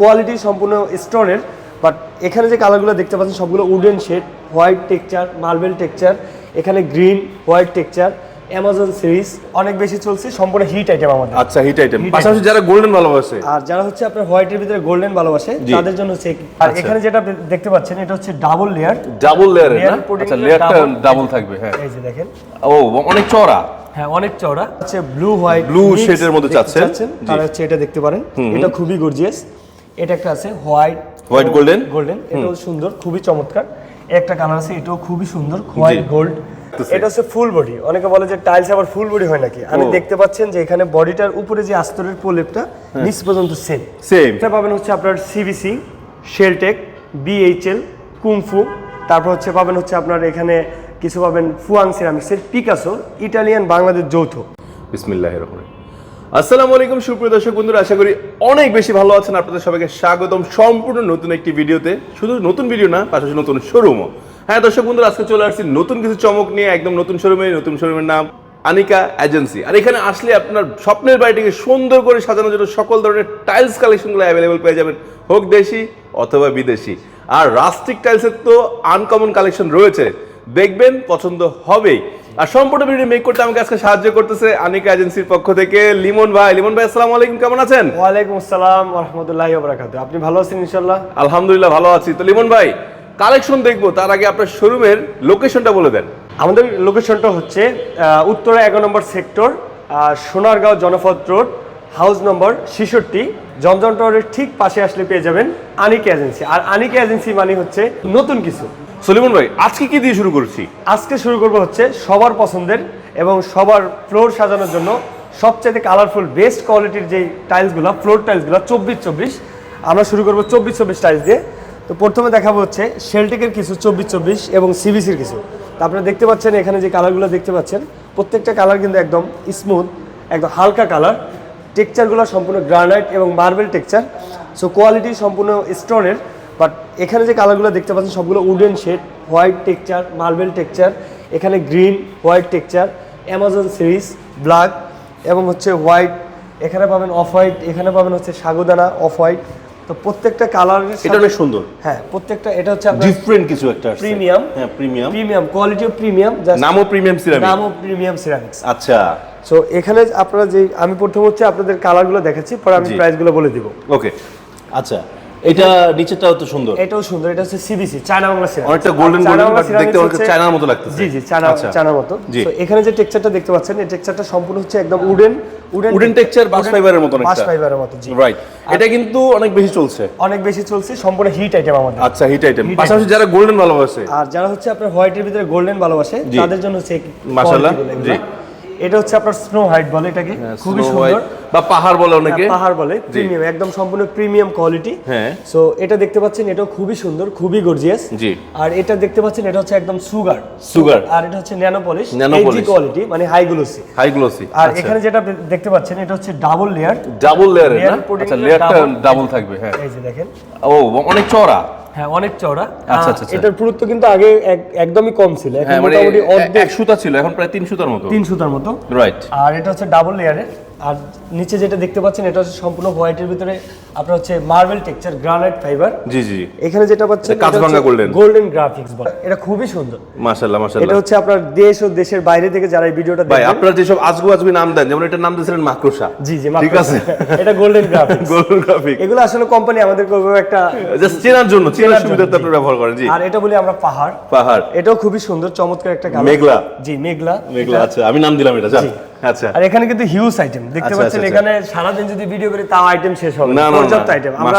Quality সম্পূর্ণ স্টোনের but এখানে যে কালারগুলো দেখতে পাচ্ছেন সবগুলো wooden shade white texture marble texture এখানে green white texture Amazon series অনেক বেশি চলছে সম্পূর্ণ হিট আইটেম আমাদের। আচ্ছা হিট আইটেম। পাশাপাশি যারা গোল্ডেন ভালোবাসে। আর যারা হচ্ছে আপনার হোয়াইটের ভিতরে গোল্ডেন ভালোবাসে তাদের জন্য হচ্ছে আর আচ্ছা। এখানে যেটা দেখতে পাচ্ছেন এটা হচ্ছে ডাবল লেয়ার। ডাবল লেয়ার না? আচ্ছা লেয়ারটা ডাবল থাকবে হ্যাঁ। এই যে দেখেন। ও অনেক চওড়া। হ্যাঁ অনেক চওড়া। হচ্ছে ব্লু হোয়াইট ব্লু এর মধ্যে চাচ্ছেন? তাহলে হচ্ছে এটা দেখতে পারেন। এটা খুবই গর্জিয়াস এটা একটা আছে হোয়াইট White golden? গোল্ডেন। এটাও সুন্দর খুবই চমৎকার। একটা কালার আছে এটাও খুবই সুন্দর হোয়াইট গোল্ড। এটা হচ্ছে ফুল বডি। অনেকে বলে যে টাইলস আবার ফুল বডি হয় নাকি? আমি দেখতে পাচ্ছেন যে এখানে বডিটার উপরে যে আস্তরের প্রলেপটা নিচ পর্যন্ত সেম সেম এটা পাবেন হচ্ছে আপনার সিবিসি শেলটেক বিএইচএল কুমফু তারপর হচ্ছে পাবেন হচ্ছে আপনার এখানে কিছু পাবেন ফুয়াং সিরামিক্সের পিকাসো ইটালিয়ান বাংলাদেশ যৌথ। বিসমিল্লাহ রহমান আসসালামু আলাইকুম, সুপ্রিয় দর্শক বন্ধুরা, আশা করি অনেক বেশি ভালো আছেন। আপনাদের সবাইকে স্বাগতম সম্পূর্ণ নতুন একটি ভিডিওতে। শুধু নতুন ভিডিও না, পাশাপাশি নতুন শোরুমও হ্যাঁ দর্শক বন্ধুরা, আজকে চলে আসছি নতুন কিছু চমক নিয়ে, একদম নতুন শোরুমে নতুন শোরুমের নাম আনিকা এজেন্সি আর এখানে আসলে আপনার স্বপ্নের বাড়িটিকে সুন্দর করে সাজানোর জন্য সকল ধরনের টাইলস কালেকশনগুলো অ্যাভেলেবেল পেয়ে যাবেন, হোক দেশি অথবা বিদেশি। আর রাস্টিক টাইলসের তো আনকমন কালেকশন রয়েছে। দেখবেন, পছন্দ হবেই। আর সম্পূর্ণ ভিডিও মেক করতে আমাকে আজকে সাহায্য করতেছে আনিকা এজেন্সির পক্ষ থেকে। লিমন ভাই লিমন ভাই আসসালামু আলাইকুম কেমন আছেন? ওয়ালাইকুম আসসালাম রহমতুল্লাহি ওয়া বারাকাতুহু আপনি ভালো আছেন ইনশাআল্লাহ? আলহামদুলিল্লাহ ভালো আছি। তো লিমন ভাই কালেকশন দেখব তার আগে আপনার শোরুমের লোকেশনটা বলে দেন। আমাদের লোকেশনটা হচ্ছে উত্তরা এগারো নম্বর sector Sonargaon Janapath road house নম্বর ছেষট্টি জমজম টাওয়ারের ঠিক পাশে আসলে পেয়ে যাবেন আনিকা এজেন্সি। আর আনিকা এজেন্সি মানে হচ্ছে নতুন কিছু। সলিমন ভাই আজকে কি দিয়ে শুরু করছি? আজকে শুরু করব হচ্ছে সবার পছন্দের এবং সবার ফ্লোর সাজানোর জন্য সবচেয়ে কালারফুল বেস্ট কোয়ালিটির যে টাইলসগুলো ফ্লোর টাইলসগুলো চব্বিশ চব্বিশ। আমরা শুরু করব চব্বিশ চব্বিশ টাইলস দিয়ে। তো প্রথমে দেখাবো হচ্ছে শেলটেকের কিছু চব্বিশ চব্বিশ এবং সিবিসির কিছু। তো আপনারা দেখতে পাচ্ছেন এখানে যে কালারগুলো দেখতে পাচ্ছেন প্রত্যেকটা কালার কিন্তু একদম স্মুথ একদম হালকা কালার টেক্সচারগুলো সম্পূর্ণ গ্রানাইট এবং মার্বেল টেক্সচার সো কোয়ালিটি সম্পূর্ণ স্টোনের বাট এখানে যে কালারগুলো দেখতে পাচ্ছেন সবগুলো wooden shade white texture marble texture এখানে green white texture Amazon series black এবং হচ্ছে হোয়াইট এখানে পাবেন অফ হোয়াইট এখানে পাবেন হচ্ছে সাগুদানা অফ হোয়াইট তো প্রত্যেকটা কালারের এটা অনেক সুন্দর। হ্যাঁ প্রত্যেকটা এটা হচ্ছে আপনার ডিফারেন্ট কিছু একটা। প্রিমিয়াম হ্যাঁ প্রিমিয়াম প্রিমিয়াম কোয়ালিটিও প্রিমিয়াম নামও প্রিমিয়াম সিরামিক নামও প্রিমিয়াম সিরামিক্স আচ্ছা। সো এখানে আপনারা যে আমি প্রথম হচ্ছে আপনাদের কালারগুলো দেখাচ্ছি পরে আমি প্রাইসগুলো বলে দিব। ওকে আচ্ছা এটা নিচেরটাও তো সুন্দর। এটাও সুন্দর এটা হচ্ছে সিবিসি চায়না বাংলা ceramics। অনেকটা golden, বাংলা but দেখতে অনেকটা চায়নার মতো লাগতেছে। জি জি চায়না আচ্ছা। চায়নার মতো। তো এখানে যে টেক্সচারটা দেখতে পাচ্ছেন এই টেক্সচারটা সম্পূর্ণ হচ্ছে একদম উডেন উডেন উডেন টেক্সচার বাস ফাইবারের মতো অনেকটা বাস ফাইবারের মতো জি। রাইট এটা কিন্তু অনেক বেশি চলছে। অনেক বেশি চলছে সম্পূর্ণ হিট আইটেম আমাদের। আচ্ছা হিট আইটেম পাশাপাশি যারা গোল্ডেন ভালোবাসে। আর যারা হচ্ছে আপনার হোয়াইটের ভিতরে গোল্ডেন ভালোবাসে তাদের জন্য হচ্ছে মাশাআল্লাহ, জি। এটা হচ্ছে আপনার স্নো হোয়াইট বলে এটাকে খুবই সুন্দর। বা পাহাড় বলে অনেকে। হ্যাঁ, পাহাড় বলে প্রিমিয়াম একদম সম্পূর্ণ প্রিমিয়াম কোয়ালিটি হ্যাঁ। সো এটা দেখতে পাচ্ছেন এটাও খুবই সুন্দর খুবই গর্জিয়াস জি। আর এটা দেখতে পাচ্ছেন এটা হচ্ছে একদম সুগার Sugar। আর এটা হচ্ছে ন্যানো পলিশ এইচডি কোয়ালিটি মানে হাই গ্লোসি হাই গ্লোসি আর এখানে যেটা দেখতে পাচ্ছেন এটা হচ্ছে ডাবল লেয়ার ডাবল লেয়ার না? আচ্ছা লেয়ারটা ডাবল থাকবে হ্যাঁ। এই যে দেখেন। ও অনেক চওড়া? হ্যাঁ অনেক চওড়া। আচ্ছা, আচ্ছা, আচ্ছা। এটার পুরুত্ব কিন্তু আগে এক- একদমই কম ছিল এখন হ্যাঁ মানে মোটামুটি অর্ধেক। সুতা ছিল এখন প্রায় তিন সুতার মতো। তিন সুতার মতো। রাইট আর এটা হচ্ছে ডাবল লেয়ারের আর নিচে যেটা দেখতে পাচ্ছেন এটা হচ্ছে সম্পূর্ণ হোয়াইটের ভিতরে আপনার হচ্ছে মার্বেল টেক্সচার গ্রানাইট ফাইবার জি জি। এখানে যেটা পাচ্ছেন এটা কাঁচভাঙা golden। গোল্ডেন গ্রাফিক্স বলে এটা খুবই সুন্দর। মাশাআল্লাহ মাশাআল্লাহ। এটা হচ্ছে আপনার দেশ ও দেশের বাইরে থেকে যারা এই ভিডিওটা ভাই দেখবেন। আপনারা যেসব আজগু আজগু নাম দেন যেমন এটার নাম দিয়েছিলেন মাকড়সা। জি জি ঠিক আছে? এটা গোল্ডেন গ্রাফিক্স গোল্ডেন গ্রাফিক এগুলো আসলে কোম্পানি আমাদের করবে একটা জাস্ট চেনার জন্য চেনার সুবিধাতে জন্য, ব্যবহার করেন জি। আর এটা বলি আমরা পাহাড়। পাহাড়। এটাও খুবই সুন্দর চমৎকার একটা মেঘলা। জি মেঘলা। মেঘলা এটা- আচ্ছা আমি নাম দিলাম এটা জি। আচ্ছা আর এখানে কিন্তু হিউজ আইটেম দেখতে আচ্ছা, পাচ্ছেন আচ্ছা, এখানে সারাদিন যদি ভিডিও করি তাও আইটেম শেষ হবে না। পর্যাপ্ত আইটেম আমরা।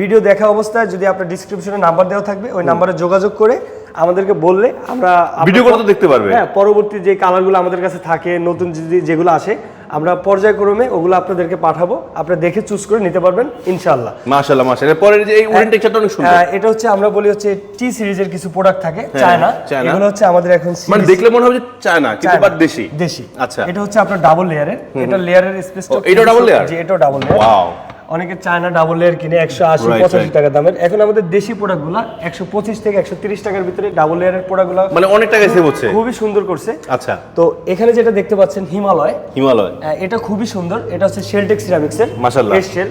ভিডিও দেখা অবস্থায় যদি আপনার ডিসক্রিপশনে নাম্বার দেওয়া থাকবে ওই নাম্বারে যোগাযোগ করে আমাদেরকে বললে আমরা ভিডিও করে তো দেখতে পারবে। হ্যাঁ পরবর্তী যে কালারগুলো আমাদের কাছে থাকে নতুন যদি যেগুলো আসে আমরা পর্যায়ক্রমে ওগুলো আপনাদেরকে পাঠাবো। আপনারা দেখে চুজ করে নিতে পারবেন ইনশাআল্লাহ। মাশাআল্লাহ মাশাআল্লাহ। পরের যে এই উডেন টেক্সচারটা অনেক সুন্দর। এটা হচ্ছে আমরা বলি হচ্ছে টি সিরিজের কিছু প্রোডাক্ট থাকে চায়না চায়না। এগুলো হচ্ছে আমাদের এখন মানে দেখলে মনে হবে যে চায়না কিন্তু। বাট দেশি। দেশি। আচ্ছা। এটা হচ্ছে আপনার ডাবল লেয়ারের এটা লেয়ারের স্পেসটা এটা ডাবল লেয়ার জি এটা ডাবল লেয়ার ওয়াও অনেকে চায়না ডাবল লেয়ার কিনে একশো আশি পঁচাশি টাকা দামের। এখন আমাদের দেশি প্রোডাক্টগুলো একশো পঁচিশ থেকে একশো তিরিশ টাকার ভিতরে ডাবল লেয়ারের প্রোডাক্টগুলো মানে অনেক টাকা সেভ হচ্ছে। খুবই সুন্দর করছে। আচ্ছা। তো এখানে যেটা দেখতে পাচ্ছেন হিমালয়। হিমালয়। এটা খুবই সুন্দর। এটা হচ্ছে শেলটেক সিরামিক্সের মাশাআল্লাহ। এর শেল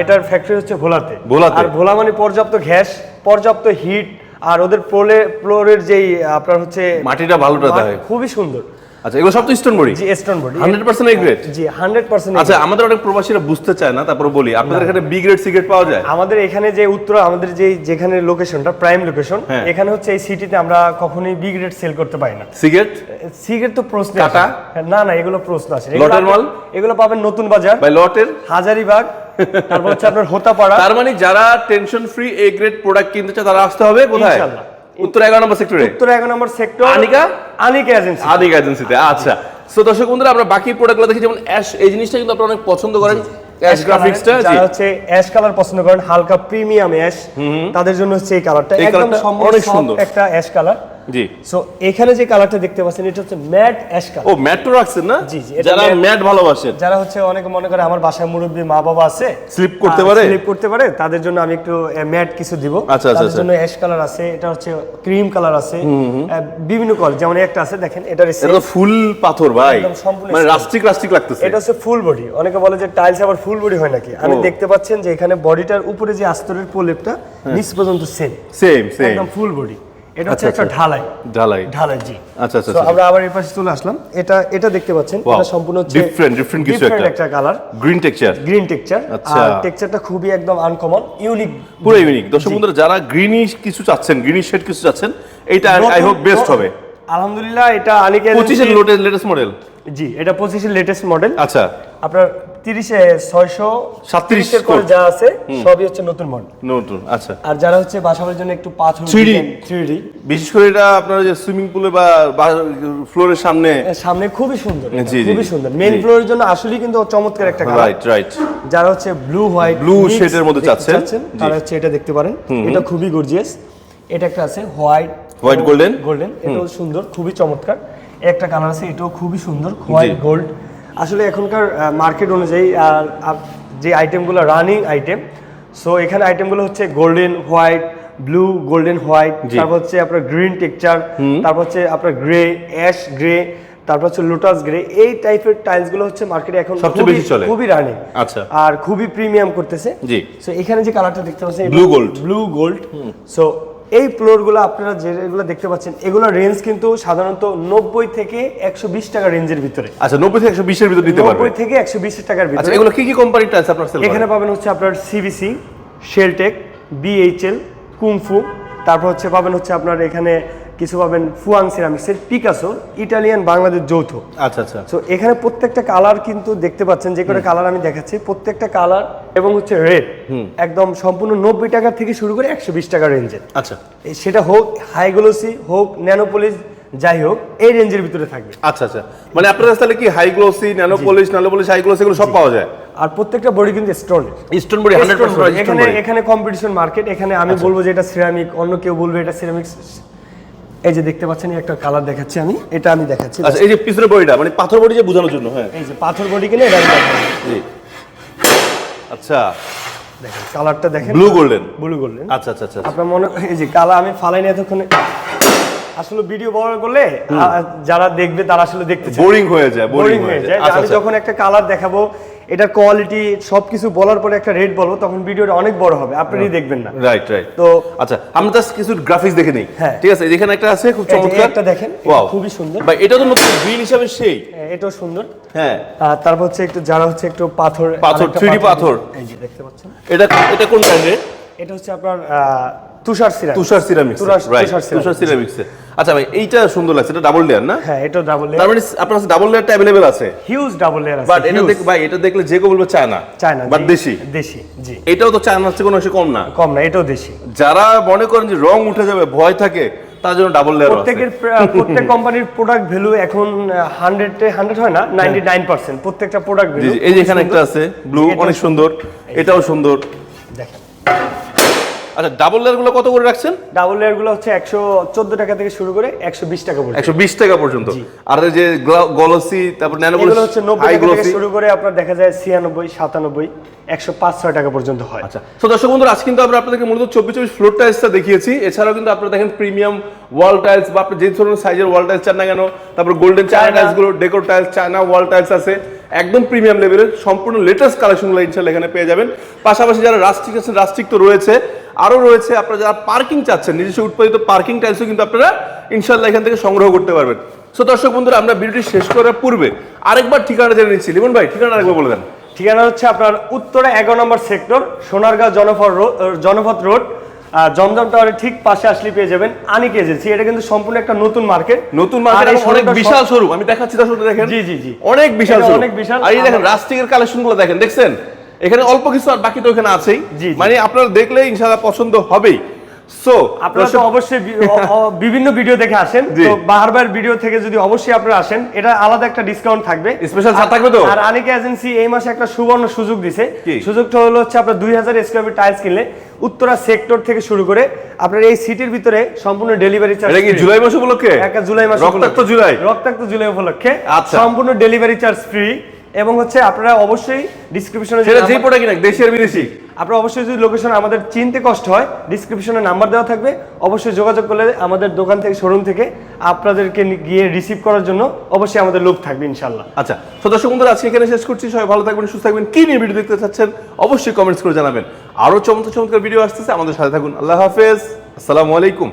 এটার ফ্যাক্টরি হচ্ছে ভোলাতে। ভোলাতে। আর ভোলা মানে পর্যাপ্ত গ্যাস পর্যাপ্ত হিট আর ওদের ফ্লোরে ফ্লোরের যেই আপনার হচ্ছে মাটিটা ভালোটা মাটি দেয় খুবই সুন্দর। আচ্ছা এগুলো সব তো স্টোন বড়ি জি স্টোন বডি 100% A grade? জি হান্ড্রেড পার্সেন্ট আচ্ছা আমাদের অনেক প্রবাসীরা বুঝতে চায় না তারপরে বলি আপনাদের এখানে বি গ্রেড সিগারেট পাওয়া যায়? আমাদের এখানে যে উত্তর আমাদের যে যেখানে লোকেশনটা প্রাইম লোকেশন হ্যাঁ। এখানে হচ্ছে এই সিটিতে আমরা কখনোই বি গ্রেড সেল করতে পারি না। সিগারেট সিগারেট তো প্রশ্ন কাটা? না না এগুলো প্রশ্ন আছে। লটের মাল? এগুলো পাবেন নতুন বাজার। বাই লটের হাজারিবাগ তারপর হচ্ছে আপনার হোতাপাড়া। তার মানে যারা tension free A grade product কিনতে চায় তারা আসতে হবে কোথায়? ইনশাআল্লাহ। উত্তর এগারো নম্বর সেক্টরে উত্তর এগারো নম্বর সেক্টর আনিকা? আনিকা এজেন্সি আনিকা এজেন্সিতে আচ্ছা। সো দর্শক বন্ধুরা আমরা বাকি প্রোডাক্টগুলো দেখি যেমন অ্যাশ এই জিনিসটা কিন্তু আপনারা অনেক পছন্দ করেন। অ্যাশ গ্রাফিক্সটা জি। হচ্ছে অ্যাশ কালার পছন্দ করেন হালকা প্রিমিয়াম অ্যাশ তাদের জন্য হচ্ছে এই কালারটা এই একদম অনেক সুন্দর। একটা অ্যাশ কালার জি। সো এখানে যে কালারটা দেখতে পাচ্ছেন এটা হচ্ছে ম্যাট অ্যাশ কালার ও ম্যাট তো রাখছেন না? জি, জি, যারা ম্যাট ভালোবাসেন যারা হচ্ছে অনেকে মনে করে আমার বাসায় মুরব্বী মা বাবা আছে Slip করতে পারে? স্লিপ করতে পারে তাদের জন্য আমি একটু ম্যাট কিছু দিব। আচ্ছা, আচ্ছা, তাদের আচ্ছা। জন্য অ্যাশ কালার আছে এটা হচ্ছে ক্রিম কালার আছে। বিভিন্ন কালার যেমন একটা আছে দেখেন এটা এটা ফুল পাথর ভাই। মানে রাস্টিক রাস্টিক লাগতেছে। এটা হচ্ছে ফুল বডি অনেকে বলে যে টাইলস আবার ফুল বডি হয় নাকি? আমি দেখতে পাচ্ছেন যে এখানে বডিটার উপরে যে আস্তরের প্রলেপটা নিচ পর্যন্ত সেম সেম সেম একদম ফুল বডি এটা হচ্ছে আচ্ছা, একটা আচ্ছা। ঢালাই। ঢালাই। ঢালাই জি। আচ্ছা, আচ্ছা, So, আচ্ছা। আমরা আবার এই পাশে চলে আসলাম। এটা এটা দেখতে পাচ্ছেন। এটা সম্পূর্ণ হচ্ছে different, different কিছু একটা। একটা colour green texture green texture আচ্ছা। আর টেক্সচারটা খুবই একদম আনকমন ইউনিক পুরো ইউনিক দর্শক বন্ধুরা যারা গ্রিনিশ কিছু চাচ্ছেন গ্রিনিশ শেড কিছু চাচ্ছেন এইটা আই হোপ বেস্ট হবে। আলহামদুলিল্লাহ এটা আনিকে পঁচিশের লেটেস্ট মডেল জি এটা পঁচিশের লেটেস্ট মডেল আচ্ছা। আপনার তিরিশে ছয়শো 37 করে যা আছে সবই হচ্ছে নতুন মডেল। নতুন আচ্ছা। আর যারা হচ্ছে বাসাবাড়ির জন্য একটু পাথর 3D? থ্রি ডি বিশেষ করে এটা আপনার যে সুইমিং পুলে বা ফ্লোরের সামনে। সামনে খুবই সুন্দর খুবই সুন্দর। ফ্লোরের জন্য আসলেই কিন্তু চমৎকার একটা কালার রাইট রাইট যারা হচ্ছে ব্লু হোয়াইট shade এর মধ্যে চাচ্ছেন? তারা হচ্ছে এটা দেখতে পারেন। এটা খুবই গর্জিয়াস এটা একটা আছে হোয়াইট হোয়াইট গোল্ডেন গোল্ডেন এটাও সুন্দর খুবই চমৎকার। একটা কালার আছে এটাও খুবই সুন্দর হোয়াইট গোল্ড আসলে এখনকার মার্কেট অনুযায়ী যে আইটেমগুলো রানিং আইটেম সো এখানে আইটেমগুলো হচ্ছে golden white blue golden white তারপর হচ্ছে আপনার গ্রিন টেক্সচার তারপর হচ্ছে আপনার গ্রে অ্যাশ গ্রে তারপর হচ্ছে লোটাস গ্রে এই টাইপের টাইলসগুলো হচ্ছে মার্কেটে এখন সবচেয়ে খুবই- বেশি চলে। খুবই রানিং আচ্ছা। আর খুবই প্রিমিয়াম করতেছে। জি। সো এখানে যে কালারটা দেখতে পাচ্ছেন blue gold blue gold so এই ফ্লোরগুলো আপনারা যেগুলো দেখতে পাচ্ছেন এগুলো রেঞ্জ কিন্তু সাধারণত নব্বই থেকে একশো বিশ টাকা রেঞ্জের ভিতরে। আচ্ছা নব্বই থেকে একশো বিশের ভিতরে পারবে। নব্বই থেকে একশো বিশ টাকার আচ্ছা ভিতরে এগুলো কি কি কোম্পানির আছে আপনার এখানে পাবেন হচ্ছে আপনার সিবিসি শেলটেক বিএইচএল কুমফু তারপর হচ্ছে পাবেন হচ্ছে আপনার এখানে কিছু পাবেন ফুয়াং সিরামিক্সের পিকাসো ইটালিয়ান বাংলাদেশ যৌথ। আচ্ছা আচ্ছা। সো এখানে প্রত্যেকটা কালার কিন্তু দেখতে পাচ্ছেন যে করে কালার আমি দেখাচ্ছি প্রত্যেকটা কালার এবং হচ্ছে রেড একদম সম্পূর্ণ নব্বই টাকা থেকে শুরু করে একশো বিশ টাকা রেঞ্জের আচ্ছা। সেটা হোক হাইগ্লোসি হোক ন্যানোপলিস যাই হোক এই রেঞ্জের ভিতরে থাকবে। আচ্ছা আচ্ছা। মানে আপনার কাছে তাহলে কি high glossy nano polish nano polish high glossy এগুলো সব পাওয়া যায়? আর প্রত্যেকটা বডি কিন্তু stone stone body hundred percent এখানে এখানে কম্পিটিশন মার্কেট এখানে আমি বলব যে এটা সিরামিক অন্য কেউ বলবে এটা সিরামিক এই যে দেখতে পাচ্ছেন একটা কালার দেখাচ্ছি আমি। এটা আমি দেখাচ্ছি। আচ্ছা এই যে পিছনের বডিটা মানে পাথর বডি যে বোঝানোর জন্য হ্যাঁ। এই যে পাথর বডি কিনে এটা আমি দেখাচ্ছি। জি। আচ্ছা। দেখেন কালারটা দেখেন। ব্লু গোল্ডেন ব্লু গোল্ডেন আচ্ছা আচ্ছা আচ্ছা আপনার মনে এই যে কালা আমি ফালাইনি এতক্ষণে। আসলে ভিডিও বড় করলে যারা দেখবে তারা আসলে দেখতে বোরিং হয়ে যায় বোরিং হয়ে যায়। যায়। আচ্ছা আমি আচ্ছা। যখন একটা কালার দেখাবো এটার কোয়ালিটি সবকিছু বলার পরে একটা রেট বলব তখন ভিডিওটা অনেক বড় হবে আপনি দেখবেন না। রাইট রাইট তো আচ্ছা আমরা জাস্ট কিছু গ্রাফিক্স দেখে নেই। হ্যাঁ। ঠিক আছে এখানে একটা আছে খুব চমৎকার। একটা দেখেন, খুবই সুন্দর। ভাই এটা তো নতুন গ্রিন হিসাবে সেই। হ্যাঁ, এটাও সুন্দর। হ্যাঁ। তারপর হচ্ছে একটু যারা হচ্ছে একটু পাথর পাথর, আরেকটা 3D পাথর। এই যে দেখতে পাচ্ছেন। এটা এটা কোন ব্র্যান্ডের এটা হচ্ছে আপনার Tushar ceramic. Tushar ceramics Tushar- ceramics। Tushar ceramics আচ্ছা ভাই এইটা সুন্দর লাগছে এটা ডাবল লেয়ার না? হ্যাঁ এটা ডাবল লেয়ার তার মানে আপনার কাছে ডাবল লেয়ারটা অ্যাভেলেবেল আছে? হিউজ ডাবল লেয়ার আছে বাট এটা। দেখ ভাই এটা দেখলে যে কেউ বলবে চায়না। চায়না বাট দেশি। দেশি জি। এটাও তো চায়নার চেয়ে কোনো কম না। কম না এটাও দেশি। যারা মনে করেন যে রং উঠে যাবে ভয় থাকে তার জন্য ডাবল লেয়ার প্রত্যেকের প্রত্যেক কোম্পানির প্রোডাক্ট ভ্যালু এখন হান্ড্রেড হান্ড্রেড হয় না? নাইনটি নাইন পার্সেন্ট প্রত্যেকটা প্রোডাক্ট ভ্যালু জি, এই যে এখানে একটা আছে ব্লু অনেক সুন্দর। এটাও সুন্দর। দেখেন। আচ্ছা ডাবল লেয়ারগুলো কত করে রাখছেন? ডাবল লেয়ারগুলো হচ্ছে একশো চোদ্দ টাকা থেকে শুরু করে একশো বিশ টাকা পর্যন্ত। একশো বিশ টাকা পর্যন্ত। আর যে গলসি তারপর ন্যানো এগুলো হচ্ছে নব্বই থেকে শুরু করে আপনার দেখা যায় ছিয়ানব্বই সাতানব্বই একশো পাঁচ ছয় টাকা পর্যন্ত হয়। আচ্ছা তো দর্শক বন্ধুরা আজ কিন্তু আমরা আপনাদেরকে মূলত চব্বিশ চব্বিশ ফ্লোর টাইলসটা দেখিয়েছি। এছাড়াও কিন্তু আপনারা দেখেন প্রিমিয়াম ওয়াল টাইলস বা আপনি যে ধরনের সাইজের ওয়াল টাইলস চান না কেন তারপর golden China China. টাইলসগুলো decor tiles China wall tiles আছে। একদম প্রিমিয়াম লেভেলের সম্পূর্ণ লেটেস্ট কালেকশনগুলো ইনশাল্লাহ এখানে পেয়ে যাবেন। পাশাপাশি যারা রাস্টিক আছেন রাস্টিক তো রয়েছে। আরও রয়েছে আপনারা যারা পার্কিং চাচ্ছেন নিজস্ব উৎপাদিত পার্কিং টাইলসও কিন্তু আপনারা ইনশাল্লাহ এখান থেকে সংগ্রহ করতে পারবেন। সো দর্শক বন্ধুরা আমরা ভিডিওটি শেষ করার পূর্বে আরেকবার ঠিকানা জেনে নিচ্ছি। লিমন ভাই ঠিকানা আরেকবার বলে দেন। ঠিকানা হচ্ছে আপনার উত্তরে এগারো নম্বর sector Sonargaon Janapath road Janapath road. Zamzam টাওয়ারের ঠিক পাশে আসলে পেয়ে যাবেন আনিক এজেন্সি। এটা কিন্তু সম্পূর্ণ একটা নতুন মার্কেট। নতুন মার্কেট অনেক বিশাল শোরুম। আমি দেখাচ্ছি দর্শক দেখেন। জি, জি, জি। অনেক বিশাল অনেক বিশাল। আর এই দেখেন রাস্টিকের কালেকশনগুলো দেখেন দেখছেন? এখানে অল্প কিছু আর বাকি তো এখানে আছেই। মানে আপনারা দেখলে ইনশাআল্লাহ পছন্দ হবেই। সো আপনারা তো অবশ্যই বিভিন্ন ভিডিও দেখে আসেন। তো বারবার ভিডিও থেকে যদি অবশ্যই আপনারা আসেন এটা আলাদা একটা ডিসকাউন্ট থাকবে। Special ছাড় থাকবে তো? আর আনিকা এজেন্সি এই মাসে একটা সুবর্ণ সুযোগ দিছে। সুযোগটা হলো হচ্ছে আপনার দুই হাজার স্কোয়ার ফিট টাইলস কিনলে উত্তরা সেক্টর থেকে শুরু করে আপনার এই সিটির ভিতরে সম্পূর্ণ ডেলিভারি চার্জ এটা কি জুলাই মাস উপলক্ষে? একটা জুলাই মাস রক্তাক্ত জুলাই? রক্তাক্ত জুলাই উপলক্ষে। আচ্ছা। সম্পূর্ণ ডেলিভারি চার্জ ফ্রি এবং হচ্ছে আপনারা অবশ্যই ডিসক্রিপশনে সেটা যে প্রোডাক্ট কিনা দেশি আর বিদেশি। আপনারা অবশ্যই যদি লোকেশন আমাদের চিনতে কষ্ট হয় ডিসক্রিপশনে নাম্বার দেওয়া থাকবে। অবশ্যই যোগাযোগ করলে আমাদের দোকান থেকে শোরুম থেকে আপনাদেরকে গিয়ে রিসিভ করার জন্য অবশ্যই আমাদের লোক থাকবে ইনশাল্লাহ আচ্ছা তো দর্শক বন্ধুরা আজকে এখানে শেষ করছি। সবাই ভালো থাকবেন সুস্থ থাকবেন। কি নিয়ে ভিডিও দেখতে চাচ্ছেন অবশ্যই কমেন্টস করে জানাবেন। আরও চমৎকার চমৎকার ভিডিও আসতেছে। আমাদের সাথে থাকুন। আল্লাহ হাফেজ। আসসালামু আলাইকুম।